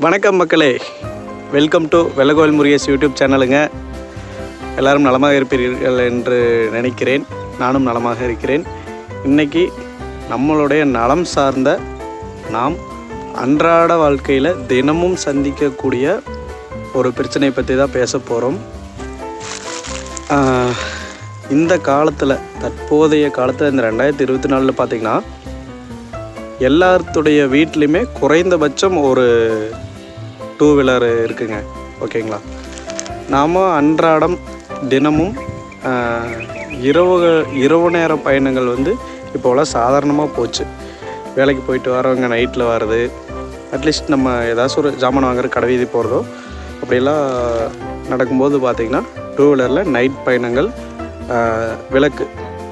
வணக்கம் மக்களே. Welcome to Vellakovil Murugesh YouTube சேனலுங்க. எல்லாரும் நலமாக இருப்பீர்கள் என்று நினைக்கிறேன். நானும் நலமாக இருக்கிறேன். இன்னைக்கு நம்மளுடைய நலம் சார்ந்த நாம் அன்றாட வாழ்க்கையில் தினமும் சந்திக்கக்கூடிய ஒரு பிரச்சனை பற்றி தான் பேச போகிறோம் இந்த காலத்தில் தற்போதைய காலத்தில் இந்த ரெண்டாயிரத்தி இருபத்தி நாலில் பார்த்திங்கன்னா எல்லாத்துடைய வீட்லேயுமே குறைந்தபட்சம் ஒரு டூ வீலர் இருக்குங்க ஓகேங்களா நாம் அன்றாடம் தினமும் இரவு இரவு நேர பயணங்கள் வந்து இப்போலாம் சாதாரணமாக போச்சு. வேலைக்கு போயிட்டு வரவங்க நைட்டில் வர்றது அட்லீஸ்ட் நம்ம ஏதாச்சும் ஒரு ஜாமான் வாங்குற கடை வீதி போகிறதோ அப்படிலாம் நடக்கும்போது பார்த்திங்கன்னா டூ வீலரில் நைட் பயணங்கள் விளக்கு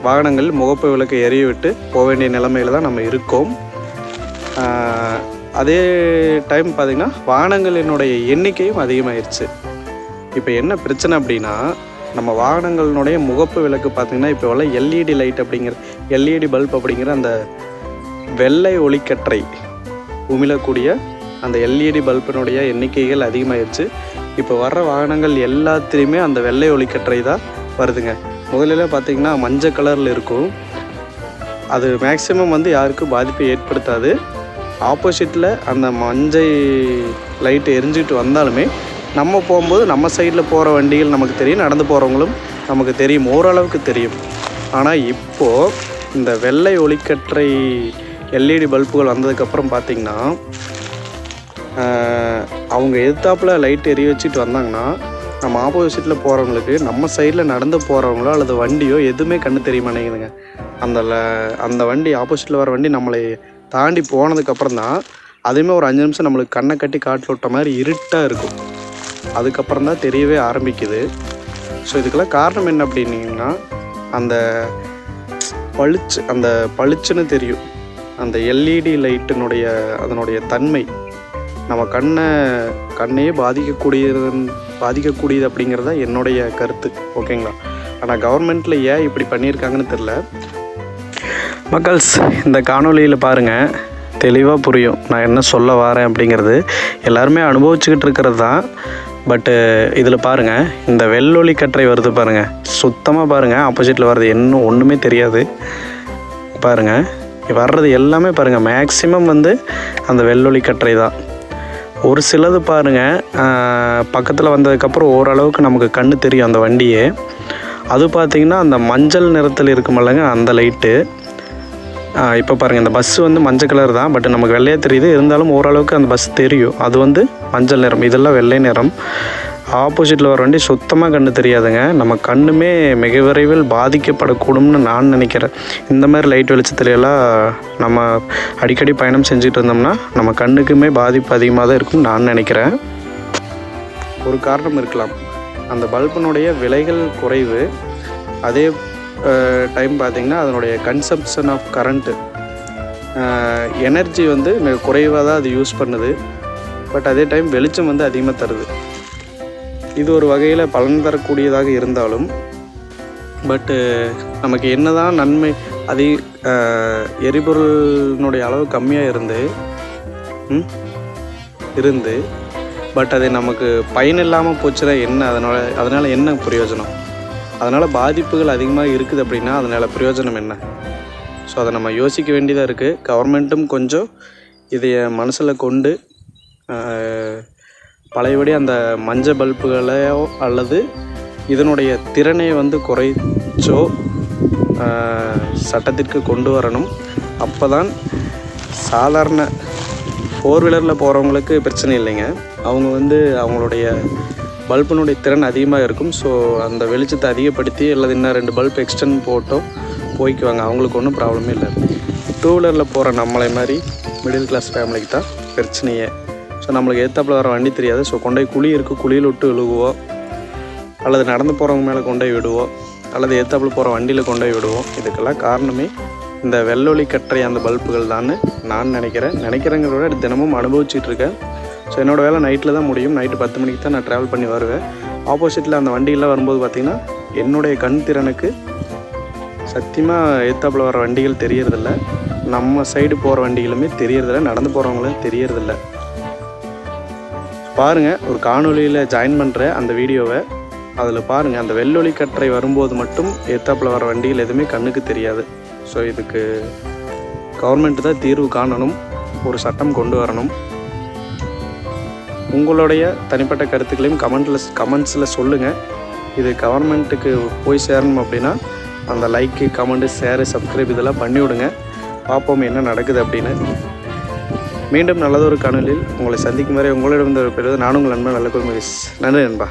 வாகனங்கள் முகப்பு விளக்கு எரிய விட்டு போக வேண்டிய நிலைமையில தான் நம்ம இருக்கோம். அதே டைம் பார்த்திங்கன்னா வாகனங்களினுடைய எண்ணிக்கையும் அதிகமாகிருச்சு இப்போ என்ன பிரச்சனை அப்படின்னா நம்ம வாகனங்களினுடைய முகப்பு விளக்கு பார்த்திங்கன்னா இப்போ உள்ள எல்இடி லைட் அப்படிங்கிற எல்இடி பல்ப் அப்படிங்கிற அந்த வெள்ளை ஒளிக்கற்றை உமிழக்கூடிய அந்த எல்இடி பல்பினுடைய எண்ணிக்கைகள் அதிகமாகிடுச்சு இப்போ வர்ற வாகனங்கள் எல்லாத்துலேயுமே அந்த வெள்ளை ஒளிக்கற்றை தான் வருதுங்க. முதலில் பார்த்திங்கன்னா மஞ்சள் கலரில் இருக்கும். அது மேக்ஸிமம் வந்து யாருக்கும் பாதிப்பை ஏற்படுத்தாது. ஆப்போசிட்டில் அந்த மஞ்சள் லைட்டு எரிஞ்சுக்கிட்டு வந்தாலுமே நம்ம போகும்போது நம்ம சைடில் போகிற வண்டிகள் நமக்கு தெரியும் நடந்து போகிறவங்களும் நமக்கு தெரியும் ஓரளவுக்கு தெரியும். ஆனால் இப்போது இந்த வெள்ளை ஒளிக்கற்றை எல்இடி பல்புகள் வந்ததுக்கப்புறம் பார்த்திங்கன்னா அவங்க எதிர்த்தாப்பில் லைட் எரிய வச்சுட்டு வந்தாங்கன்னா நம்ம ஆப்போசிட்டில் போகிறவங்களுக்கு நம்ம சைடில் நடந்து போகிறவங்களோ அல்லது வண்டியோ எதுவுமே கண்ணு தெரிய மாட்டேங்குதுங்க அந்த ல- அந்த வண்டி ஆப்போசிட்டில் வர வண்டி நம்மளை தாண்டி போனதுக்கப்புறம் தான் அதேமாதிரி ஒரு அஞ்சு நிமிஷம் நம்மளுக்கு கண்ணை கட்டி காட்டில் விட்ட மாதிரி இருட்டாக இருக்கும். அதுக்கப்புறம் தான் தெரியவே ஆரம்பிக்குது. ஸோ இதுக்கெல்லாம் காரணம் என்ன அப்படின்னீங்கன்னா அந்த பளிச்சு அந்த பளிச்சுன்னு தெரியும். அந்த எல்இடி லைட்டினுடைய அதனுடைய தன்மை. நம்ம கண்ணை கண்ணையே பாதிக்கக்கூடியது பாதிக்கக்கூடியது அப்படிங்கிறது தான் என்னுடைய கருத்து. ஓகேங்களா ஆனால் கவர்மெண்ட்டில் ஏன் இப்படி பண்ணியிருக்காங்கன்னு தெரில மக்கள்ஸ் இந்த காணொளியில் பாருங்கள் தெளிவாக புரியும். நான் என்ன சொல்ல வரேன் அப்படிங்கிறது. எல்லாருமே அனுபவிச்சுக்கிட்டு இருக்கிறது தான். பட்டு இதில் பாருங்கள் இந்த வெள்ளொளி கற்றை வருது பாருங்கள் சுத்தமாக பாருங்கள் ஆப்போசிட்டில் வர்றது என்ன ஒன்றுமே தெரியாது. பாருங்கள் வர்றது எல்லாமே பாருங்கள் மேக்ஸிமம் வந்து அந்த வெள்ளொளி கற்றை தான். ஒரு சிலது பாருங்கள் பக்கத்தில் வந்ததுக்கப்புறம் ஓரளவுக்கு நமக்கு கண்ணு தெரியும் அந்த வண்டியே. அது பார்த்திங்கன்னா அந்த மஞ்சள் நிறத்தில் இருக்குமில்லங்க அந்த லைட்டு இப்போ பாருங்கள் இந்த பஸ் வந்து மஞ்சள் கலர் தான் பட் நமக்கு வெள்ளையாக தெரியுது. இருந்தாலும் ஓரளவுக்கு அந்த பஸ் தெரியும். அது வந்து மஞ்சள் நிறம். இதெல்லாம் வெள்ளை நிறம். ஆப்போசிட்டில் வர வண்டி சுத்தமாக கண்ணு தெரியாதுங்க. நம்ம கண்ணுமே மிக விரைவில் பாதிக்கப்படக்கூடும்னு நான் நினைக்கிறேன். இந்த மாதிரி லைட் வெளிச்சத்துலையெல்லாம் நம்ம அடிக்கடி பயணம் செஞ்சுட்டு இருந்தோம்னா நம்ம கண்ணுக்குமே பாதிப்பு அதிகமாக தான் இருக்கும்னு நான் நினைக்கிறேன். ஒரு காரணம் இருக்கலாம். அந்த பல்பினுடைய விலைகள் குறைவு. அதே டைம் பார்த்திங்கன்னா அதனுடைய கன்சம்ஷன் ஆஃப் கரண்ட்டு எனர்ஜி வந்து மிக குறைவாக தான் அது யூஸ் பண்ணுது. பட் அதே டைம் வெளிச்சம் வந்து அதிகமாக தருது. இது ஒரு வகையில் பலன் தரக்கூடியதாக இருந்தாலும் பட்டு நமக்கு என்னதான் நன்மை அதி எரிபொருளினுடைய அளவு கம்மியாக இருந்து இருந்து பட் அது நமக்கு பயன் இல்லாமல் போச்சுன்னா என்ன? அதனால் அதனால் என்ன பிரயோஜனம்? அதனால் பாதிப்புகள் அதிகமாக இருக்குது அப்படின்னா அதனால் பிரயோஜனம் என்ன? ஸோ அதை நம்ம யோசிக்க வேண்டியதாக இருக்குது கவர்மெண்ட்டும் கொஞ்சம் இதைய மனசில் கொண்டு பழையபடி அந்த மஞ்சள் பல்புகளையோ அல்லது இதனுடைய திறனை வந்து குறைச்சோ சட்டத்திற்கு கொண்டு வரணும். அப்போ தான் சாதாரண ஃபோர் வீலரில் போகிறவங்களுக்கு பிரச்சனை இல்லைங்க. அவங்க வந்து அவங்களுடைய பல்பினுடைய திறன் அதிகமாக இருக்கும். ஸோ அந்த வெளிச்சத்தை அதிகப்படுத்தி அல்லது இன்னும் ரெண்டு பல்ப் எக்ஸ்டன் போட்டோ போய்க்குவாங்க அவங்களுக்கு ஒன்றும் ப்ராப்ளமே இல்லை. டூ வீலரில் போகிற நம்மளை மாதிரி மிடில் கிளாஸ் ஃபேமிலிக்கு தான் பிரச்சனையே. ஸோ நம்மளுக்கு ஏற்றாப்புல வர வண்டி தெரியாது. ஸோ கொண்டு போய் குழி இருக்குது குழியில் விட்டு விழுகுவோம் அல்லது நடந்து போகிறவங்க மேலே கொண்டு போய் விடுவோம் அல்லது ஏற்றாப்புல போகிற வண்டியில் கொண்டு போய் விடுவோம் இதுக்கெல்லாம் காரணமே இந்த வெள்ளொளி கற்றை அந்த பல்புகள் தான் நான் நினைக்கிறேன். நினைக்கிறேங்கிறத விட தினமும் அனுபவிச்சுட்டு இருக்கேன். ஸோ என்னோடய வேலை நைட்டில் தான் முடியும். நைட்டு பத்து மணிக்கு தான் நான் ட்ராவல் பண்ணி வருவேன். ஆப்போசிட்டில் அந்த வண்டிகள்லாம் வரும்போது பார்த்திங்கன்னா என்னுடைய கண் திறனுக்கு சத்தியமாக ஏத்தாப்பில் வர வண்டிகள் தெரியறதில்ல. நம்ம சைடு போகிற வண்டிகளுமே தெரியறதில்ல. நடந்து போகிறவங்களும் தெரியறதில்ல. பாருங்கள் ஒரு காணொளியில் ஜாயின் பண்ணுற அந்த வீடியோவை அதில் பாருங்கள் அந்த வெள்ளொலி கற்றை வரும்போது மட்டும் ஏத்தாப்பில் வர வண்டிகள் எதுவுமே கண்ணுக்கு தெரியாது. ஸோ இதுக்கு கவர்மெண்ட் தான் தீர்வு காணணும். ஒரு சட்டம் கொண்டு வரணும். உங்களுடைய தனிப்பட்ட கருத்துக்களையும் கமெண்ட்டில் கமெண்ட்ஸில் சொல்லுங்கள் இது கவர்மெண்ட்டுக்கு போய் சேரணும் அப்படின்னா அந்த லைக்கு கமெண்ட்டு ஷேரு சப்ஸ்கிரைப் இதெல்லாம் பண்ணி விடுங்க. பார்ப்போம் என்ன நடக்குது அப்படின்னு. மீண்டும் நல்லதொரு காணொலியில் உங்களை சந்திக்கும் வரை உங்களிடம் பெறுவது நானும் உங்கள் நண்பன் நல்ல குழுமரிஸ் நன்றி நண்பா.